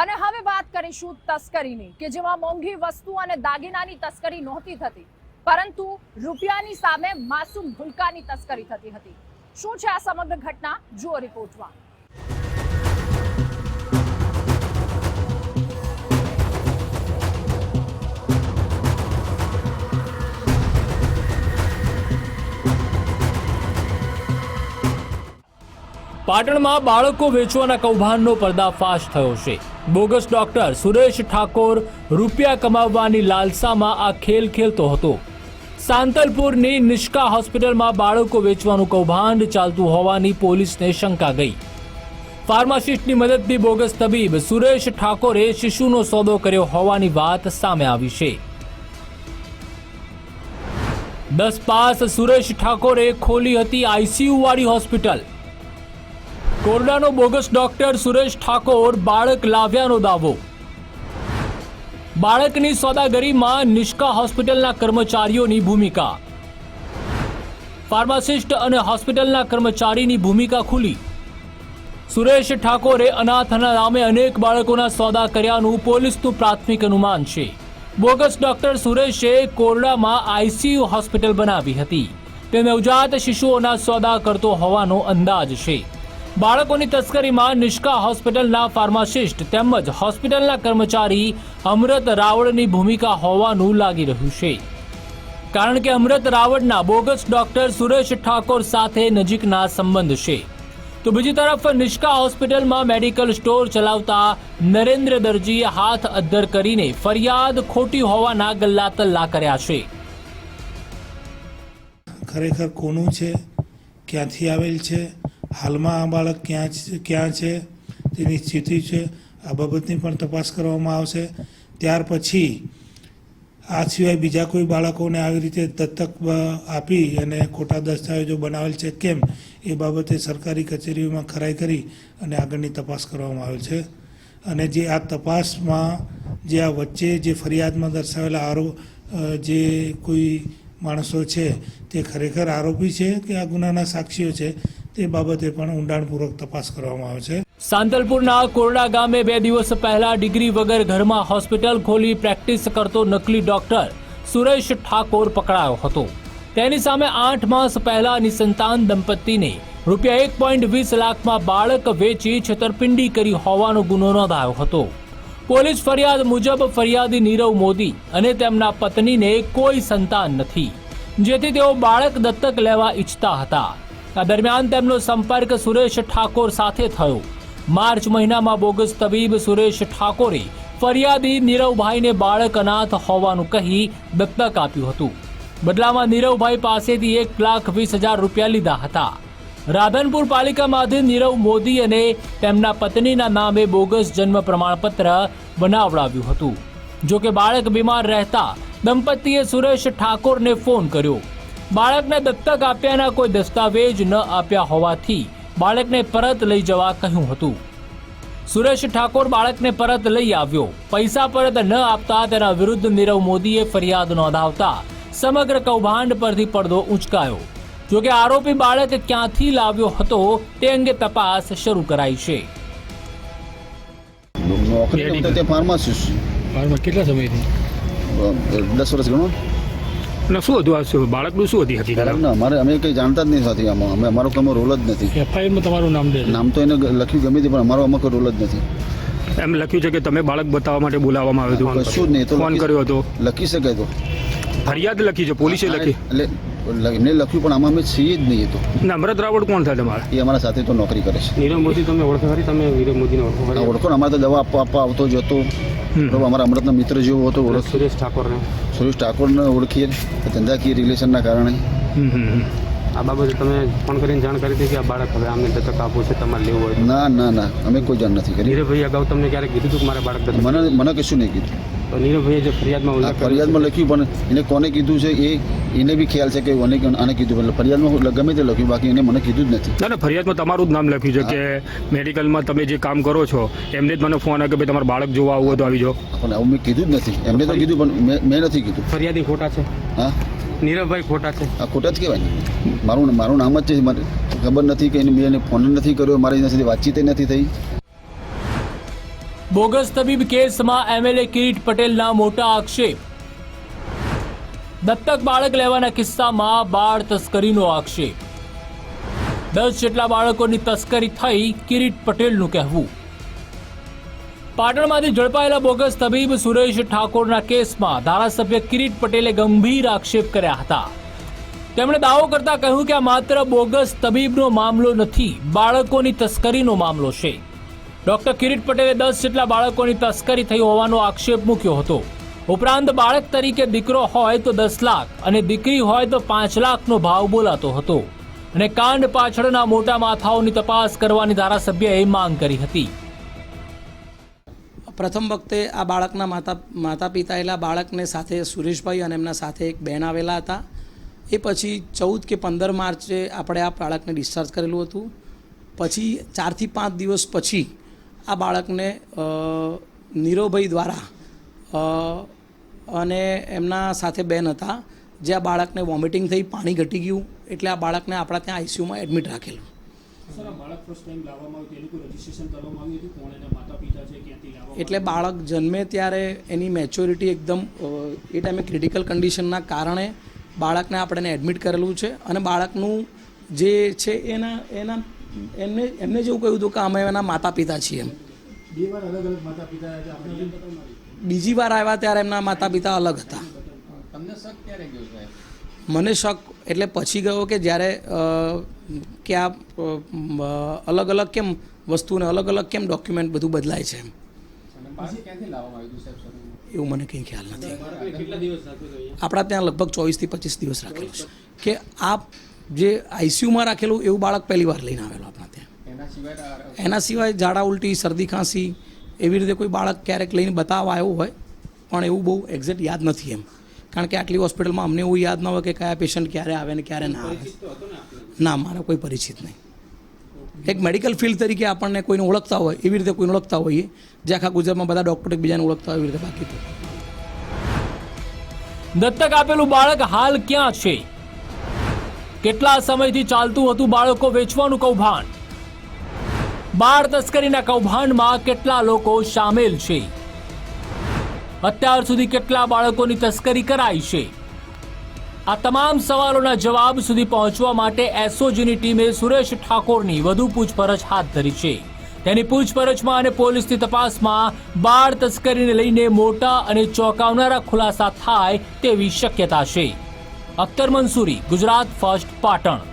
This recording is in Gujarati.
અને હવે વાત કરીશું તસ્કરીની, કે જેમાં મોંઘી વસ્તુ અને દાગીનાની તસ્કરી નહોતી થતી, પરંતુ રૂપિયાની સામે માસૂમ ભૂલકાની તસ્કરી થતી હતી. શું છે આ સમગ્ર ઘટના? જુઓ રિપોર્ટમાં. પાટણમાં બાળકો વેચવાના કૌભાંડનો પર્દાફાશ થયો છે. બોગસ ડોક્ટર સુરેશ ઠાકોર રૂપિયા કમાવવાની લાલસામાં આ ખેલ ખેલતો હતો. સાંતલપુરની નિષ્કા હોસ્પિટલમાં બાળકો વેચવાનું કૌભાંડ ચાલતું હોવાની પોલીસને શંકા ગઈ. ફાર્માસિસ્ટની મદદથી બોગસ તબીબ સુરેશ ઠાકોરે શિશુનો સોદો કર્યો હોવાની વાત સામે આવી છે. દસ પાસ સુરેશ ઠાકોરે ખોલી હતી આઈસીયુ વાળી હોસ્પિટલ. કોરડાનો બોગસ ડોક્ટર સુરેશ ઠાકોર બાળક લાવ્યાનો દાવો. બાળકની સોદાગરીમાં નિષ્કા હોસ્પિટલના કર્મચારીઓની ભૂમિકા. ફાર્માસિસ્ટ અને હોસ્પિટલના કર્મચારીની ભૂમિકા ખુલી. સુરેશ ઠાકોરે અનાથના નામે અનેક બાળકોના સોદા કર્યાનું પોલીસનું પ્રાથમિક અનુમાન છે. બોગસ ડોક્ટર સુરેશે કોરડામાં આઈસીયુ હોસ્પિટલ બનાવી હતી. તે નવજાત શિશુઓના સોદા કરતો હોવાનો અંદાજ છે. બાળકોની તસ્કરીમાં નિષ્કા હોસ્પિટલના ફાર્માસિસ્ટ તેમજ હોસ્પિટલના કર્મચારી અમૃત રાવળની ભૂમિકા હોવાનું લાગી રહ્યું છે. કારણ કે અમૃત રાવળના બોગસ ડોક્ટર સુરેશ ઠાકોર સાથે નજીકના સંબંધ છે. તો બીજી તરફ નિષ્કા હોસ્પિટલમાં મેડિકલ સ્ટોર ચલાવતા નરેન્દ્ર દરજીએ હાથ અદ્ધર કરીને ફરિયાદ ખોટી હોવાના ગલ્લા તલ્લા કર્યા છે. ખરેખર કોનું છે? ક્યાંથી આવેલ છે? હાલમાં આ બાળક ક્યાં ક્યાં છે, તેની સ્થિતિ છે, આ બાબતની પણ તપાસ કરવામાં આવશે. ત્યાર પછી આ સિવાય બીજા કોઈ બાળકોને આવી રીતે દત્તક આપી અને ખોટા દસ્તાવેજો બનાવેલ છે કેમ, એ બાબતે સરકારી કચેરીઓમાં ખરાઈ કરી અને આગળની તપાસ કરવામાં આવેલ છે. અને જે આ તપાસમાં જે આ વચ્ચે જે ફરિયાદમાં દર્શાવેલા આરોપ જે કોઈ માણસો છે, તે ખરેખર આરોપી છે કે આ ગુનાના સાક્ષીઓ છે? તે બાબતે પણ ઊંડાણપૂર્વક તપાસ કરવામાં આવે છે. સાંતલપુરના કોરડા ગામે બે દિવસ પહેલા ડિગ્રી વગર ઘરમાં હોસ્પિટલ ખોલી પ્રેક્ટિસ કરતો નકલી ડોક્ટર સુરેશ ઠાકોર પકડાયો હતો. તેની સામે આઠ માસ પહેલા નિસંતાન દંપતીને રૂપિયા એક પોઈન્ટ વીસ લાખમાં બાળક વેચી છેતરપિંડી કરી હોવાનો ગુનો નોંધાયો હતો. પોલીસ ફરિયાદ મુજબ ફરિયાદી નીરવ મોદી અને તેમના પત્નીને કોઈ સંતાન નથી, જેથી તેઓ બાળક દત્તક લેવા ઈચ્છતા હતા. આ દરમિયાન તેમનો સંપર્ક સુરેશ ઠાકોર સાથે થયો. માર્ચ મહિનામાં બોગસ તબીબ સુરેશ ઠાકોરે ફરિયાદી નીરવભાઈને બાળક અનાથ હોવાનું કહી દત્તક આપ્યું હતું. બદલામાં નીરવભાઈ પાસેથી એક લાખ વીસ હજાર રૂપિયા લીધા હતા. રાધનપુર પાલિકામાંથી નીરવ મોદી અને તેમના પત્નીના નામે બોગસ જન્મ પ્રમાણપત્ર બનાવડાવ્યું હતું. જો કે બાળક બીમાર રહેતા દંપતીએ સુરેશ ઠાકોરને ફોન કર્યો. બાળકને દત્તક આપ્યાના કોઈ દસ્તાવેજ ન આપ્યા હોવાથી બાળકને પરત લઈ જવા કહ્યું હતું. સુરેશ ઠાકોર બાળકને પરત લઈ આવ્યો. પૈસા પરત ન આપતા તેના વિરુદ્ધ નીરવ મોદીએ ફરિયાદ નોંધાવતા સમગ્ર કૌભાંડ પરથી પડદો ઉંચકાયો. જોકે આરોપી બાળક ક્યાંથી લાવ્યો હતો તે અંગે તપાસ શરૂ કરાઈ છે. નોકરી કરતો તે ફાર્માસિસ્ટ ફાર્મા કેટલા સમયથી? દસ વર્ષ ગણો અને શું હતું? આ શું બાળકનું શું હતી હકીકત અમારે અમે કંઈ જાણતા જ નહીં સાથે. આમાં અમે અમારો કોઈ રોલ જ નથી. એફઆઈઆરમાં તમારું નામ દે નામ તો એને લખ્યું ગમે તે પણ અમારો આમાં કોઈ રોલ જ નથી. એમ લખ્યું છે કે તમે બાળક બતાવવા માટે બોલાવવામાં આવ્યું કશું જ નહીં. તો હતું ફોન લખી- કર્યો હતો. લખી શકાય તો. ફરિયાદ લખી છે પોલીસે લખી. એટલે એમને લખ્યું પણ આમાં અમે છીએ જ નહીં તો. નમ્રત અમૃત રાવળ કોણ થાય તમારે? એ અમારા સાથે તો નોકરી કરે છે. નીરવ મોદી તમે ઓળખો ખરી તમે નીરવ મોદીને ઓળખો ખરી. ઓળખો ને અમારે તો દવા આપવા આપવા આવતો જતો. બરાબર અમારા અમૃતના મિત્ર જેવો હતો ઓળખ સુરેશ ઠાકોરને. સુરેશ ઠાકોરને ઓળખીએ. ધંધાકીય રિલેશનના કારણે. હમ, હમ, હમ. આ બાબતે તમે ફોન કરીને જાણ કરી હતી કે આ બાળક હવે આમને દત્તક આપવું છે તમારે લેવું હોય ના ના ના અમે કોઈ જાણ નથી કરી. નીરવભાઈ અગાઉ તમને ક્યારેક કીધું હતું કે મારા બાળક દત્તક મને મને કશું નહીં કીધું. તો નીરવભાઈએ જે ફરિયાદમાં ઉલ્લેખ ફરિયાદમાં લખ્યું પણ એને કોને કીધું છે એ એને બી ખ્યાલ છે કે મને આને કીધું એટલે ફરિયાદમાં ગમે તે લખ્યું બાકી એને મને કીધું જ નથી. ના ના ફરિયાદમાં તમારું જ નામ લખ્યું છે કે મેડિકલમાં તમે જે કામ કરો છો એમને જ મને ફોન આવ્યો કે ભાઈ તમારું બાળક જોવા આવવું હોય તો આવી જાઓ. પણ મેં કીધું જ નથી. એમને તો કીધું પણ મેં- મેં નથી કીધું. ફરિયાદી ખોટા છે? હા. નીરવભાઈ ખોટા છે. આ ખોટા જ કહેવાય મારું મારું નામ જ છે મને ખબર નથી કે એને મેં એને ફોન નથી કર્યો મારી એના સાથે વાતચીત નથી થઈ. બોગસ તબીબ કેસમાં એમએલએ કિરીટ પટેલના મોટા આક્ષેપ. દત્તક બાળક લેવાના કિસ્સામાં બાળ તસ્કરીનો આક્ષેપ. દસ જેટલા બાળકોની તસ્કરી થઈ કિરીટ પટેલનું કહેવું. પાટણમાંથી ઝડપાયેલા બોગસ તબીબ સુરેશ ઠાકોરના કેસમાં ધારાસભ્ય કિરીટ પટેલે ગંભીર આક્ષેપ કર્યા હતા. તેમણે દાવો કરતા કહ્યું કે આ માત્ર બોગસ તબીબનો મામલો નથી, બાળકોની તસ્કરીનો મામલો છે. ડોક્ટર કિરીટ પટેલે દસ જેટલા બાળકોની તસ્કરી થઈ હોવાનો આક્ષેપ મૂક્યો હતો. ઉપરાંત બાળક તરીકે દીકરો હોય તો દસ લાખ અને દીકરી હોય તો પાંચ લાખનો ભાવ બોલાતો હતો. અને કાંડ પાછળના મોટા માથાઓની તપાસ કરવાની ધારાસભ્યએ માંગ કરી હતી. પ્રથમ વખતે આ બાળકના માતા માતા પિતા એટલે બાળકને સાથે સુરેશભાઈ અને એમના સાથે એક બહેન આવેલા હતા. એ પછી ચૌદ કે પંદર માર્ચે આપણે આ બાળકને ડિસ્ચાર્જ કરેલું હતું. પછી ચારથી પાંચ દિવસ પછી આ બાળકને નીરોભાઈ દ્વારા અને એમના સાથે બેન હતા, જે આ બાળકને વોમિટિંગ થઈ, પાણી ઘટી ગયું, એટલે આ બાળકને આપણા ત્યાં આઈસીયુમાં એડમિટ રાખેલું. એટલે બાળક જન્મે ત્યારે એની મેચ્યોરિટી એકદમ એ ટાઈમે ક્રિટિકલ કન્ડિશનના કારણે બાળકને આપણે એને એડમિટ કરેલું છે. અને બાળકનું જે છે એના એના એમને એમને જેવું કહ્યું હતું કે અમે એના માતા પિતા છીએ એમ. બીજી વાર આવ્યા ત્યારે એમના માતા પિતા અલગ હતા. મને શક એટલે પછી ગયો કે જ્યારે કે આ અલગ અલગ કેમ વસ્તુને અલગ અલગ કેમ ડોક્યુમેન્ટ બધું બદલાય છે એવું મને કંઈ ખ્યાલ નથી. આપણા ત્યાં લગભગ ચોવીસથી પચીસ દિવસ રાખેલું છે. કે આ જે આઈસીયુમાં રાખેલું, એવું બાળક પહેલી વાર લઈને આવેલું આપણા ત્યાં. એના સિવાય ઝાડા ઉલટી, શરદી ખાંસી, એવી રીતે કોઈ બાળક ક્યારેક લઈને બતાવવા આવ્યો હોય, પણ એવું બહુ એક્ઝેક્ટ યાદ નથી એમ. કારણ કે આટલી હોસ્પિટલમાં અમને એવું યાદ ન હોય કે કયા પેશન્ટ ક્યારે આવે ને ક્યારે ના આવે. ના, મારા કોઈ પરિચિત નહીં. એક મેડિકલ ફિલ્ડ તરીકે આપણને કોઈને ઓળખતા હોય, એવી રીતે કોઈને ઓળખતા હોઈએ, જે આખા ગુજરાતમાં બધા ડૉક્ટર એકબીજાને ઓળખતા હોય એવી રીતે બાકી દત્તક આપેલું બાળક હાલ ક્યાં છે? કેટલા સમયથી ચાલતું હતું બાળકો વેચવાનું કૌભાંડ? બાળ તસ્કરીના કૌભાંડમાં કેટલા લોકો સામેલ છે? અત્યાર સુધી કેટલા બાળકોની તસ્કરી કરાઈ છે? આ તમામ સવાલોના જવાબ સુધી પહોંચવા માટે એસઓજીની ટીમે સુરેશ ઠાકોરની વધુ પૂછપરછ હાથ ધરી છે. તેની પૂછપરછમાં અને પોલીસની તપાસમાં બાળ તસ્કરીને લઈને મોટા અને ચોંકાવનારા ખુલાસા થાય તેવી શક્યતા છે. અખ્તર મંસૂરી, ગુજરાત ફર્સ્ટ પાટણ.